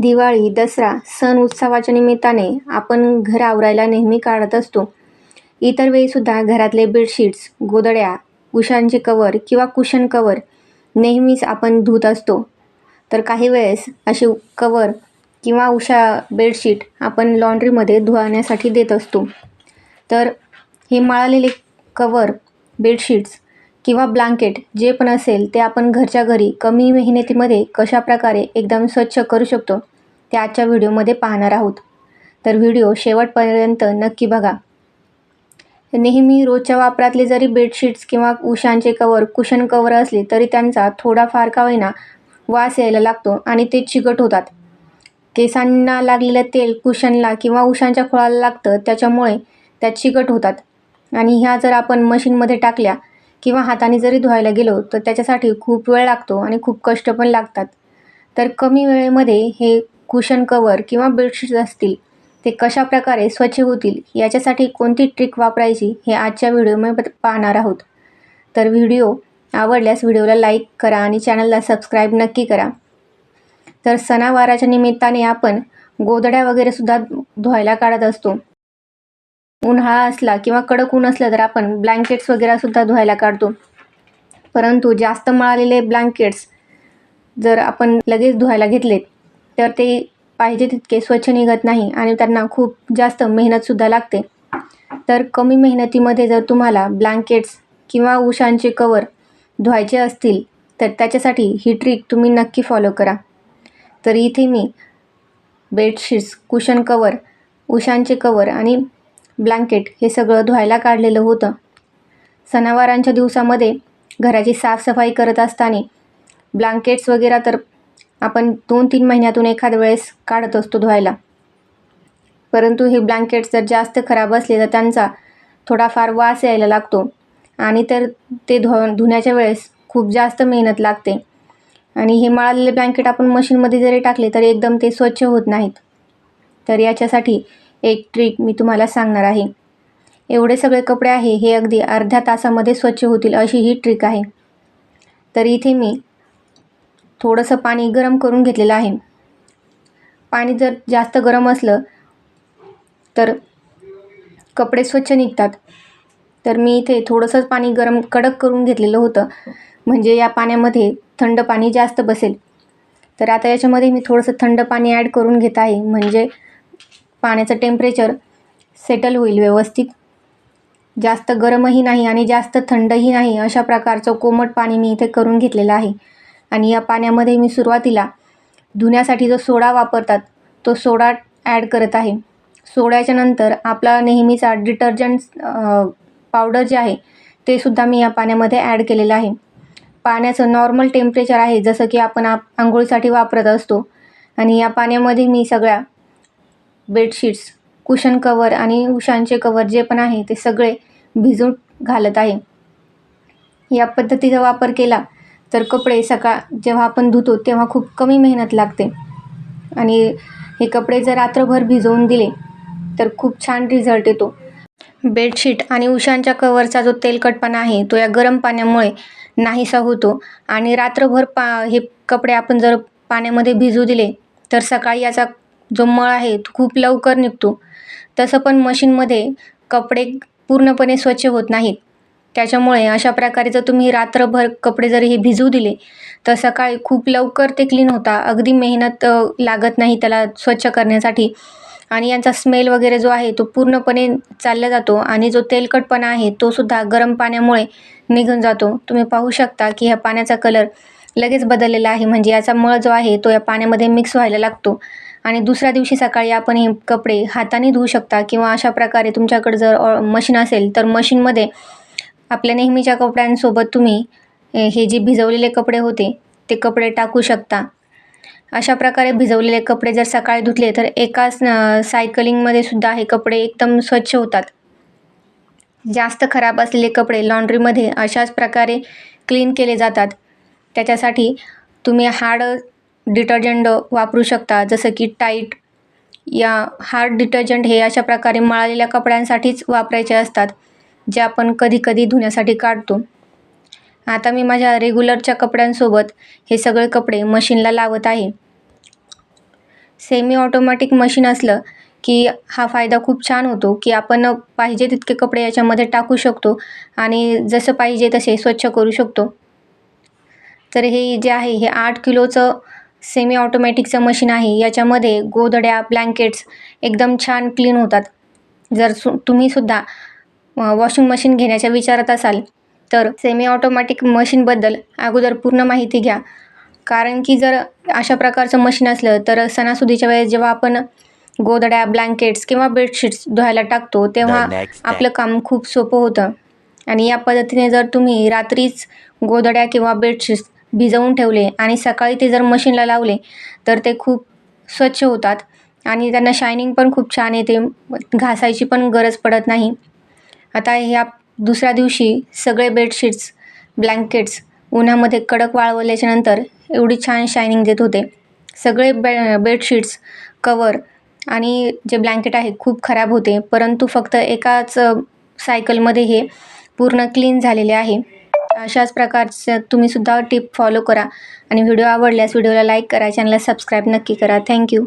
दिवाळी दसरा सण उत्सवाच्या निमित्ताने आपण घर आवरायला नेहमी काढत असतो. इतर वेळीसुद्धा घरातले बेडशीट्स गोदड्या उशांचे कवर किंवा कुशन कवर नेहमीच आपण धुत असतो. तर काही वेळेस असे कवर किंवा उषा बेडशीट आपण लॉन्ड्रीमध्ये धुवाण्यासाठी देत असतो. तर हे मळालेले कवर बेडशीट्स किंवा ब्लँकेट जे पण असेल ते आपण घरच्या घरी कमी मेहनतीमध्ये कशाप्रकारे एकदम स्वच्छ करू शकतो ते आजच्या व्हिडिओमध्ये पाहणार आहोत. तर व्हिडिओ शेवटपर्यंत नक्की बघा. नेहमी रोजच्या वापरातले जरी बेडशीट्स किंवा उशांचे कवर कुशन कवर असले तरी त्यांचा थोडाफार का होईना वास यायला लागतो आणि ते चिकट होतात. केसांना लागलेलं तेल कुशनला किंवा उशांच्या खोळाला लागतं त्याच्यामुळे त्या चिकट होतात. आणि ह्या जर आपण मशीनमध्ये टाकल्या किंवा हाताने जरी धुवायला गेलो तर त्याच्यासाठी खूप वेळ लागतो आणि खूप कष्ट पण लागतात. तर कमी वेळेमध्ये हे कुशन कवर किंवा बेडशीट्स असतील ते कशा प्रकारे स्वच्छ होतील याच्यासाठी कोणती ट्रिक वापरायची हे आजच्या व्हिडिओमध्ये पाहणार आहोत. तर व्हिडिओ आवडल्यास व्हिडिओला लाईक करा आणि चॅनलला सबस्क्राईब नक्की करा. तर सणावाराच्या निमित्ताने आपण गोधड्या वगैरेसुद्धा धुवायला काढत असतो. उन्हाळा असला किंवा कडक ऊन असलं तर आपण ब्लँकेट्स वगैरेसुद्धा धुवायला काढतो. परंतु जास्त मळालेले ब्लँकेट्स जर आपण लगेच धुवायला घेतले तर ते पाहिजे तितके स्वच्छ निघत नाही आणि त्यांना खूप जास्त मेहनतसुद्धा लागते. तर कमी मेहनतीमध्ये जर तुम्हाला ब्लँकेट्स किंवा उशांचे कवर धुवायचे असतील तर त्याच्यासाठी ही ट्रिक तुम्ही नक्की फॉलो करा. तर इथे मी बेडशीट्स कुशन कवर उशांचे कवर आणि ब्लँकेट हे सगळं धुवायला काढलेलं होतं. सणावारांच्या दिवसामध्ये घराची साफसफाई करत असताना ब्लँकेट्स वगैरे तर आपण दोन तीन महिन्यातून एखाद्या वेळेस काढत असतो धुवायला. परंतु हे ब्लँकेट्स जर जास्त खराब असले तर त्यांचा थोडाफार वास यायला लागतो आणि तर ते धु धुण्याच्या वेळेस खूप जास्त मेहनत लागते. आणि हे मळालेले ब्लँकेट आपण मशीनमध्ये जरी टाकले तरी एकदम ते स्वच्छ होत नाहीत. तर याच्यासाठी एक ट्रिक मी तुम्हाला सांगणार आहे. एवढे सगळे कपडे आहे हे अगदी अर्ध्या तासामध्ये स्वच्छ होतील अशी ही ट्रिक आहे. तर इथे मी थोडंसं पाणी गरम करून घेतलेलं आहे. पाणी जर जास्त गरम असलं तर कपडे स्वच्छ निघतात. तर मी इथे थोडंसंच पाणी गरम कडक करून घेतलेलं होतं. म्हणजे या पाण्यामध्ये थंड पाणी जास्त बसेल. तर आता याच्यामध्ये मी थोडंसं थंड पाणी ॲड करून घेत आहे. म्हणजे पाण्याचं टेम्परेचर सेटल होईल व्यवस्थित. जास्त गरमही नाही आणि जास्त थंडही नाही अशा प्रकारचं कोमट पाणी मी इथे करून घेतलेलं आहे. आणि या पाण्यामध्ये मी सुरुवातीला धुण्यासाठी जो सोडा वापरतात तो सोडा ॲड करत आहे. सोड्याच्या नंतर आपला नेहमीचा डिटर्जंट पावडर जे आहे ते सुद्धा मी या पाण्यामध्ये ॲड केलेलं आहे. पाण्याचं नॉर्मल टेम्परेचर आहे जसं की आपण आप आंघोळीसाठी वापरत असतो. आणि या पाण्यामध्ये मी सगळ्या बेडशीट्स कुशन कवर आणि उशांचे कवर जे पण आहे ते सगळे भिजून घालत आहे. या पद्धतीचा वापर केला तर कपडे सकाळ जेव्हा आपण धुतो तेव्हा खूप कमी मेहनत लागते. आणि हे कपडे जर रात्रभर भिजवून दिले तर खूप छान रिझल्ट येतो. बेडशीट आणि उशांच्या कवरचा जो तेलकटपणा आहे तो या गरम पाण्यामुळे नाहीसा होतो. आणि रात्रभर पा हे कपडे आपण जर पाण्यामध्ये भिजू दिले तर सकाळी याचा जो मळ आहे तो खूप लवकर निघतो. तसं पण मशीनमध्ये कपडे पूर्णपणे स्वच्छ होत नाहीत. त्याच्यामुळे अशा प्रकारे जर तुम्ही रात्रभर कपडे जर हे भिजू दिले तर सकाळी खूप लवकर ते क्लीन होता. अगदी मेहनत लागत नाही त्याला स्वच्छ करण्यासाठी. आणि यांचा स्मेल वगैरे जो आहे तो पूर्णपणे चालला जातो आणि जो तेलकटपणा आहे तो सुद्धा गरम पाण्यामुळे निघून जातो. तुम्ही पाहू शकता की ह्या पाण्याचा कलर लगेच बदललेला आहे. म्हणजे याचा मळ जो आहे तो या पाण्यामध्ये मिक्स व्हायला लागतो. आणि दुसऱ्या दिवशी सकाळी आपण हे कपडे हाताने धुवू शकता किंवा अशा प्रकारे तुमच्याकडे जर मशीन असेल तर मशीनमध्ये आपल्या नेहमीच्या कपड्यांसोबत तुम्ही हे जे भिजवलेले कपडे होते ते कपडे टाकू शकता. अशा प्रकारे भिजवलेले कपडे जर सकाळी धुतले तर एकाच सायकलिंगमध्ये सुद्धा हे कपडे एकदम स्वच्छ होतात. जास्त खराब असलेले कपडे लॉन्ड्रीमध्ये अशाच प्रकारे क्लीन केले जातात. त्याच्यासाठी तुम्ही हाड डिटर्जंट वापरू शकता. जसं की टाईट. या हार्ड डिटर्जंट हे अशा प्रकारे मळालेल्या कपड्यांसाठीच वापरायचे असतात जे आपण कधी कधी धुण्यासाठी काढतो. आता मी माझ्या रेग्युलरच्या कपड्यांसोबत हे सगळे कपडे मशीनला लावत आहे. सेमी ऑटोमॅटिक मशीन असलं की हा फायदा खूप छान होतो की आपण पाहिजे तितके कपडे याच्यामध्ये टाकू शकतो आणि जसं पाहिजे तसे स्वच्छ करू शकतो. तर हे जे आहे हे आठ किलोचं सेमी ऑटोमॅटिकचं मशीन आहे. याच्यामध्ये गोधड्या ब्लँकेट्स एकदम छान क्लीन होतात. जर सु तुम्हीसुद्धा वॉशिंग मशीन घेण्याच्या विचारात असाल तर सेमी ऑटोमॅटिक मशीनबद्दल अगोदर पूर्ण माहिती घ्या. कारण की जर अशा प्रकारचं मशीन असलं तर सणासुदीच्या वेळेस जेव्हा आपण गोधड्या ब्लँकेट्स किंवा बेडशीट्स धुवायला टाकतो तेव्हा. आपलं काम खूप सोपं होतं. आणि या पद्धतीने जर तुम्ही रात्रीच गोधड्या किंवा बेडशीट्स भिजवून ठेवले आणि सकाळी ते जर मशीनला लावले तर ते खूप स्वच्छ होतात आणि त्यांना शायनिंग पण खूप छान येते. घासायची पण गरज पडत नाही. आता ह्या दुसऱ्या दिवशी सगळे बेडशीट्स ब्लँकेट्स उन्हामध्ये कडक वाळवल्याच्या नंतर एवढी छान शायनिंग देत होते. सगळे बे बेडशीट्स कवर आणि जे ब्लँकेट आहे खूप खराब होते परंतु फक्त एकाच सायकलमध्ये हे पूर्ण क्लीन झालेले आहे. अशाच प्रकारचं तुम्हीसुद्धा टिप फॉलो करा. आणि व्हिडिओ आवडल्यास व्हिडिओला लाईक करा चॅनलला सबस्क्राईब नक्की करा. थँक्यू.